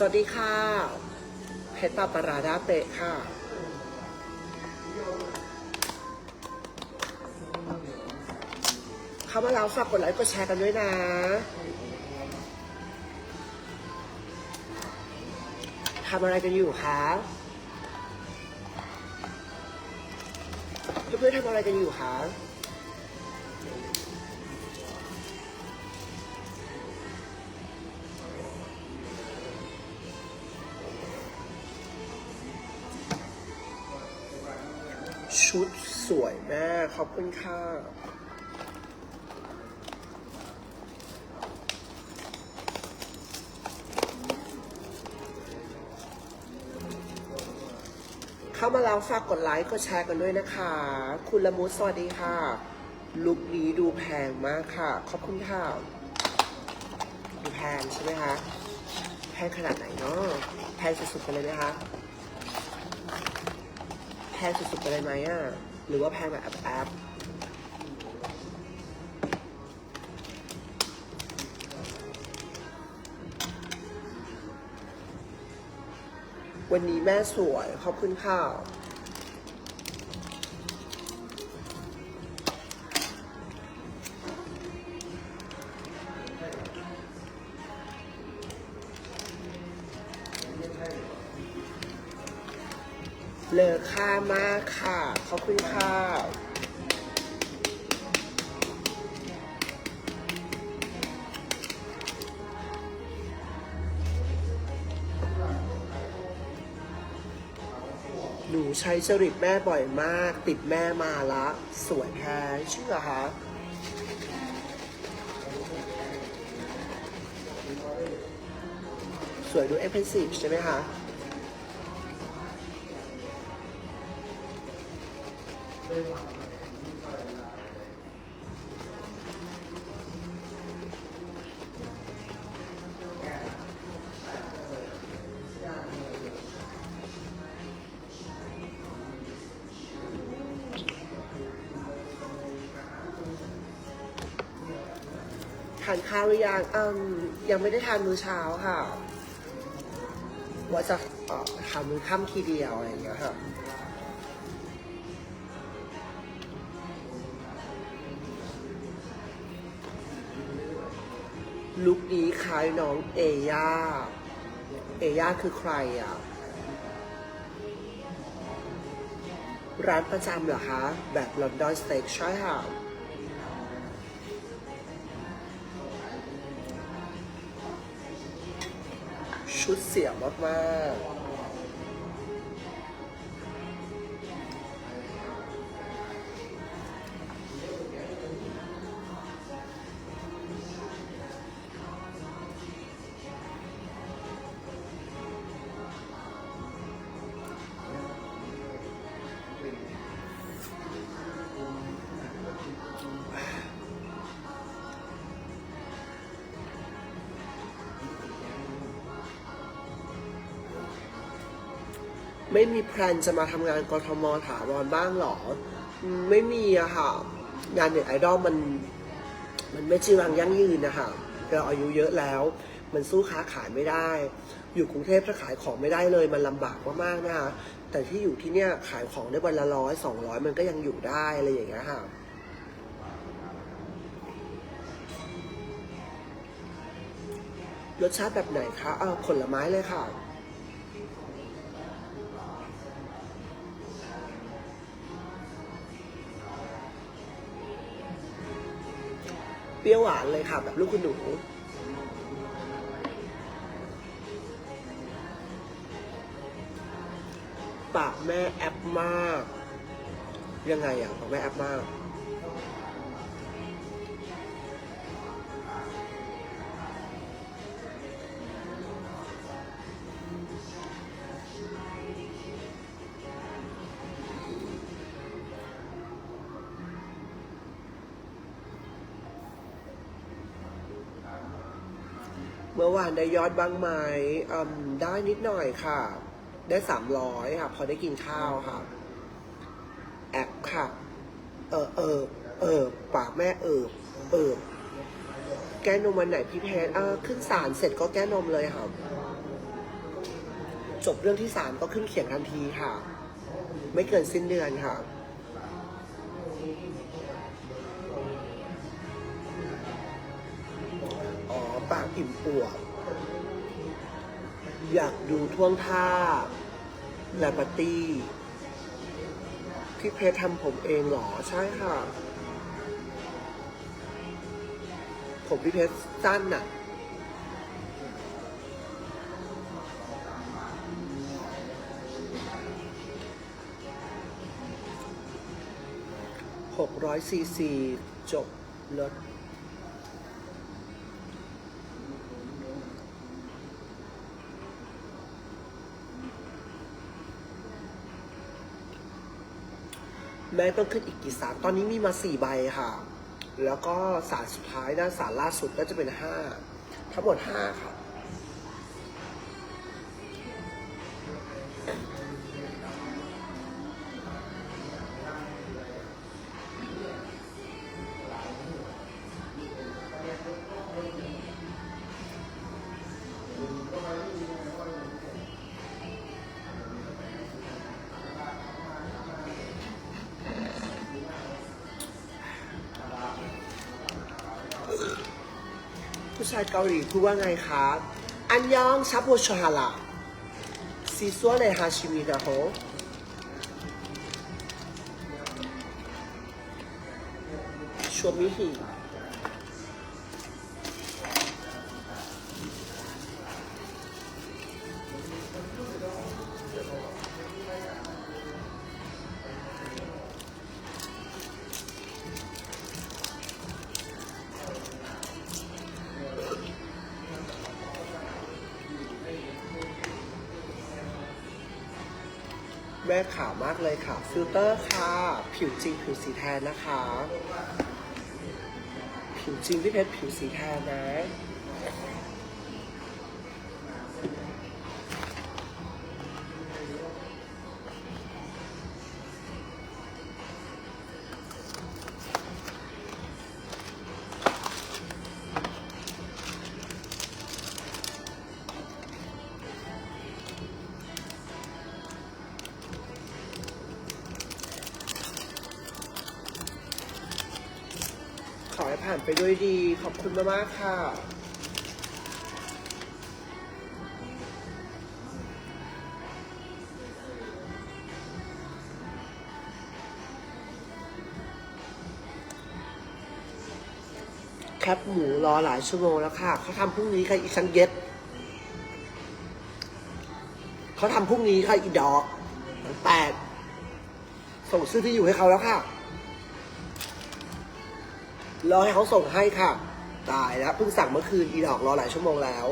สวัสดีค่ะเพชรปาปาราดาเตะค่ะ เข้ามาแล้วฝากกดไลค์กดแชร์กันด้วยนะ ทำอะไรกันอยู่คะเพื่อนๆทำอะไรกันอยู่คะ ขอบคุณค่ะเข้ามาแล้วฝากกดไลค์กดแชร์กันด้วยนะคะ คุณละมุดสวัสดีค่ะ ลุคนี้ดูแพงมากค่ะ ขอบคุณค่ะ ดูแพงใช่ไหมคะ แพงขนาดไหนเนาะแพงสุดๆไปเลยไหมคะ แพงสุดๆไปเลยไหมอะ หรือว่าแพงแบบแอบๆวันนี้แม่สวยขอบคุณค่ะเลอค่ามากค่ะ ขอบคุณค่ะหนูใช้จริตแม่บ่อยมาก ติดแม่มาละ สวยแท้เชื่อคะสวยดูเอฟเฟนซีฟใช่ไหมคะ ทานข้าวหรือยังอืมยังไม่ได้ทานมื้อเช้าค่ะ ว่าจะเอ่อทำมื้อค่ำทีเดียวอะไรอย่างเงี้ยค่ะ ลุคนี้คล้ายน้องเอย่า เอย่าคือใครอะ ร้านประจำเหรอคะ แบบลอนดอนสเต็กใช่ค่ะชุดเสียมากๆ ไม่มีแพลนจะมาทำงานกทมถาวรบ้างหรอ ไม่มีอะค่ะ งานเน็ตไอดอลมัน มันไม่จีรังยั่งยืนนะคะเราอายุเยอะแล้ว มันสู้ค้าขายไม่ได้ อยู่กรุงเทพถ้าขายของไม่ได้เลย มันลำบากมากๆนะคะแต่ที่อยู่ที่เนี่ยขายของได้วันละร้อยสองร้อยมันก็ยังอยู่ได้อะไรอย่างเงี้ยค่ะรสชาติแบบไหนคะ เออผลไม้เลยค่ะ รี้ยวหวานเลยค่ะ แบบลูกคุณหนูปากแม่แอปมาก ยังไงอะปากแม่แอปมาก เมื่อวานได้ยอดบ้างไหมอืมได้นิดหน่อยค่ะ ได้สามร้อยค่ะ พอได้กินข้าวค่ะ แอปค่ะ เออเออเออปากแม่เออเออแก้นมวันไหนพี่เพชรเออขึ้นศาลเสร็จก็แก้นมเลยค่ะ จบเรื่องที่สามก็ขึ้นเขียงทันทีค่ะ ไม่เกินสิ้นเดือนค่ะ อิ่มปวดอยากดูท่วงท่าแลปาตี้พี่เพชรทำผมเองเหรอ ใช่ค่ะ ผมพี่เพชรสั้นน่ะหกร้อยซีซีจบลด แม่ต้องขึ้นอีกกี่สารตอนนี้มีมาสี่ใบค่ะ แล้วก็สารสุดท้ายนะสารล่าสุดก็จะเป็นห้าทั้งหมดห้าค่ะผู้ายเกาหลีพูดว่าไงครับ อันยองชับโบชฮาลาซีซัวเลยฮาชิมิกะโฮชัวมิฮิ แม่ขาวมากเลยค่ะ ฟิลเตอร์ค่ะ ผิวจริงผิวสีแทนนะคะ ผิวจริงพี่เพชรผิวสีแทนนะ ผ่านไปด้วยดี ขอบคุณมากๆค่ะ แคปหมูรอหลายชั่วโมงแล้วค่ะ เขาทำพรุ่งนี้ค่ะอีชันเย็ดเขาทำพรุ่งนี้ค่ะอีดอกแปดส่งซื้อที่อยู่ให้เขาแล้วค่ะ รอให้เขาส่งให้ค่ะ ตายแล้วเพิ่งสั่งเมื่อคืนอีดอกรอหลายชั่วโมงแล้ว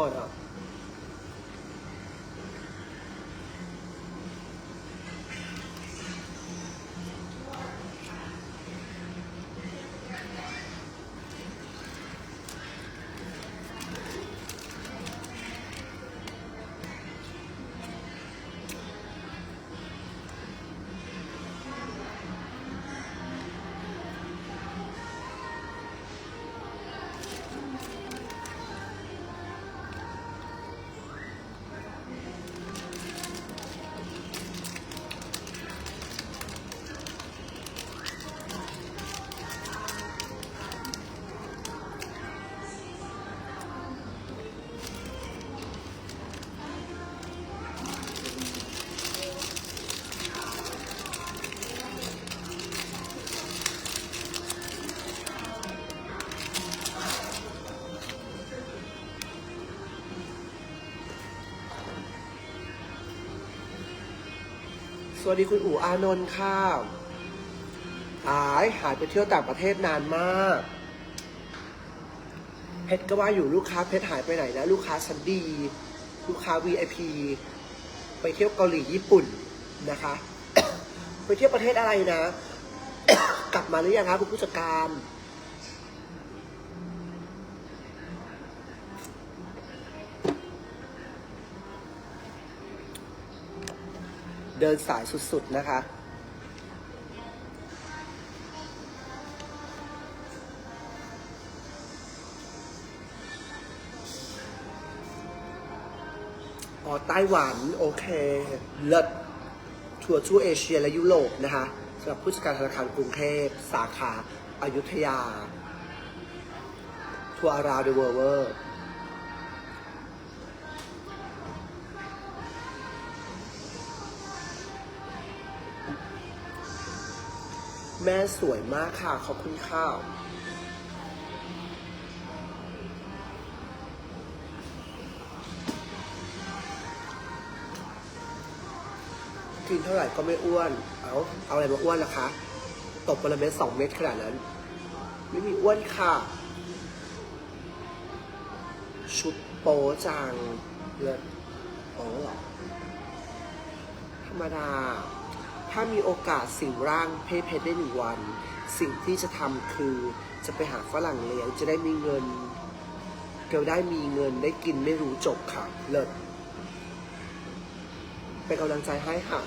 อ วัสดีคุณอู๋อานนท์ค่ะหายหายไปเที่ยวต่างประเทศนานมาก เพชรก็ว่าอยู่ลูกค้าเพชรหายไปไหนนะลูกค้าชันดีลูกค้า VIP ไปเที่ยวเกาหลีญี่ปุ่นนะคะ ไปเที่ยวประเทศอะไรนะ กลับมาหรือยังคะคุณผู้จัดการ เดินสายสุดๆนะคะ อ๋อไต้หวันโอเค เลิศทัวร์ทั่วเอเชียและยุโรปนะคะสำหรับผู้จัดการธนาคารกรุงเทพ สาขาอายุทยา ทัวร์ around the world เวอร์ แม่สวยมากค่ะ ขอบคุณข้าว กินเท่าไหร่ก็ไม่อ้วน เอาเอาอะไรมาอ้วนล่ะคะ ตบปรเม็ดสองเม็ดขนาดนั้น ไม่มีอ้วนค่ะ ชุดโป๊จังเลือดโป๊หรอ ธรรมดา ถ้ามีโอกาสสิ่งร่างเพศเพศได้หนึ่งวัน สิ่งที่จะทำคือจะไปหาฝรั่งเลี้ยงจะได้มีเงิน เกลได้มีเงินได้กินไม่รู้จบค่ะ เลิศเป็นกำลังใจให้ค่ะ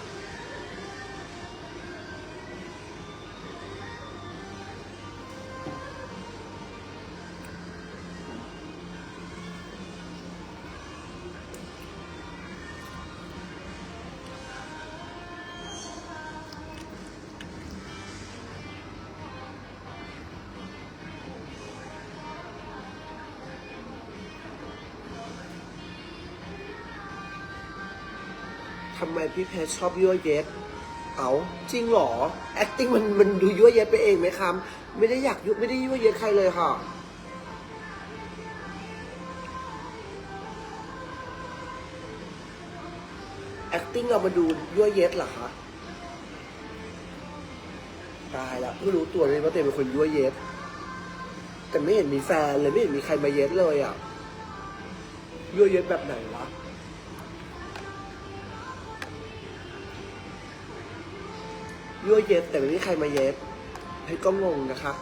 ทำไมพี่เพชชอบยั่วเย็ดเอาจริงเหรอ acting มันมันดูยั่วเย็ดไปเองไหมครับ ไม่ได้อยากยุไม่ได้ยั่วเย็ดใครเลยค่ะ acting เรามาดูยั่วเย็ดเหรอคะตายล้วเพิ่งรู้ตัวเลยว่าตัวเองเป็นคนยั่วเย็ดแต่ไม่เห็นมีแฟนเลยไม่เห็นมีใครมาเย็ดเลยอะยั่วเย็ดแบบไหนวะ ยั่วเย็บแต่ไม่มีใครมาเย็บให้ก็งงนะคะ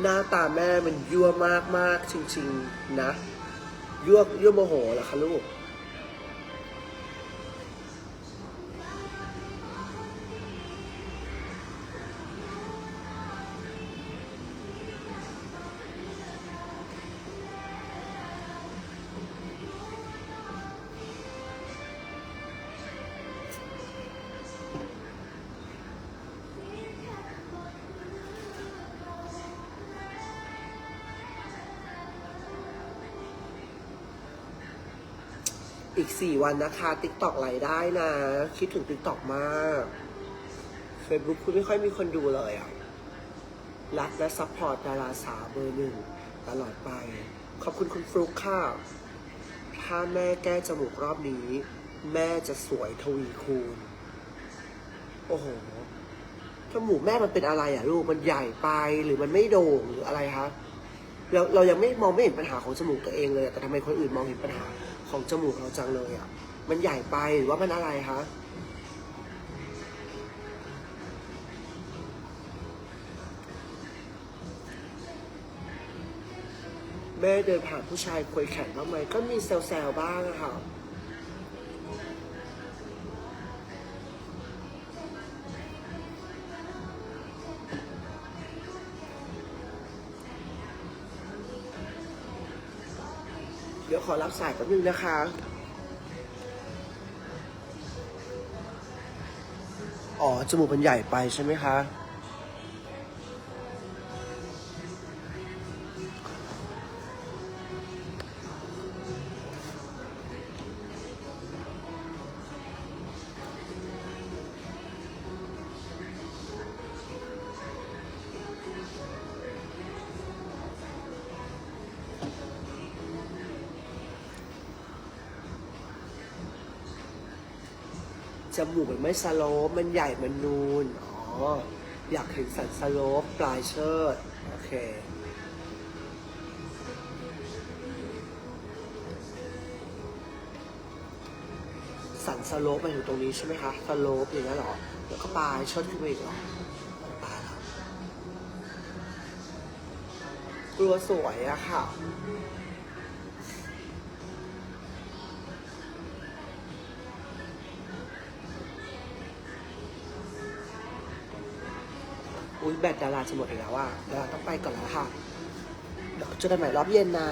หน้าตาแม่มันยั่วมากมากๆจริง ๆ นะยั่วยั่วโมโหเหรอคะลูก อีกสี่วันนะคะติ๊กตอกไลฟ์ได้นะ คิดถึงติ๊กตอกมากเฟซบุ๊กคุณไม่ค่อยมีคนดูเลยอะ รักและซัพพอร์ตดาราสาวเบอร์หนึ่งตลอดไป ขอบคุณคุณฟลุกค่ะ ถ้าแม่แก้จมูกรอบนี้ แม่จะสวยทวีคูณ โอ้โหจมูกแม่มันเป็นอะไรอะลูกมันใหญ่ไปหรือมันไม่โด่งหรืออะไรคะเราเรายังไม่มองไม่เห็นปัญหาของจมูกตัวเองเลย แต่ทำไมคนอื่นมองเห็นปัญหา ของจมูกเราจังเลยอะ มันใหญ่ไปหรือว่ามันอะไรคะ แม่เดินผ่านผู้ชายคุยแข่งบ้างไหมก็มีแซวๆบ้างอะค่ะ ขอรับสายแป๊บนึงนะคะ อ๋อ จมูกมันใหญ่ไปใช่ไหมคะ จมูกมันไม่สโลปมันใหญ่มันนูน อ๋อ อยากเห็นสันสโลปปลายเชิด โอเค สันสโลปมาอยู่ตรงนี้ใช่ไหมคะ สโลปอย่างนี้นเหรอ แล้วก็ปลายเชิดขึ้นไปอีกเหรอตายแล้วกลัวสวยอะค่ะ แบตดาราจะหมดอีกแล้วอะดาราต้องไปก่อนแล้วค่ะเดี๋ยวเจอกันใหม่รอบเย็นนะ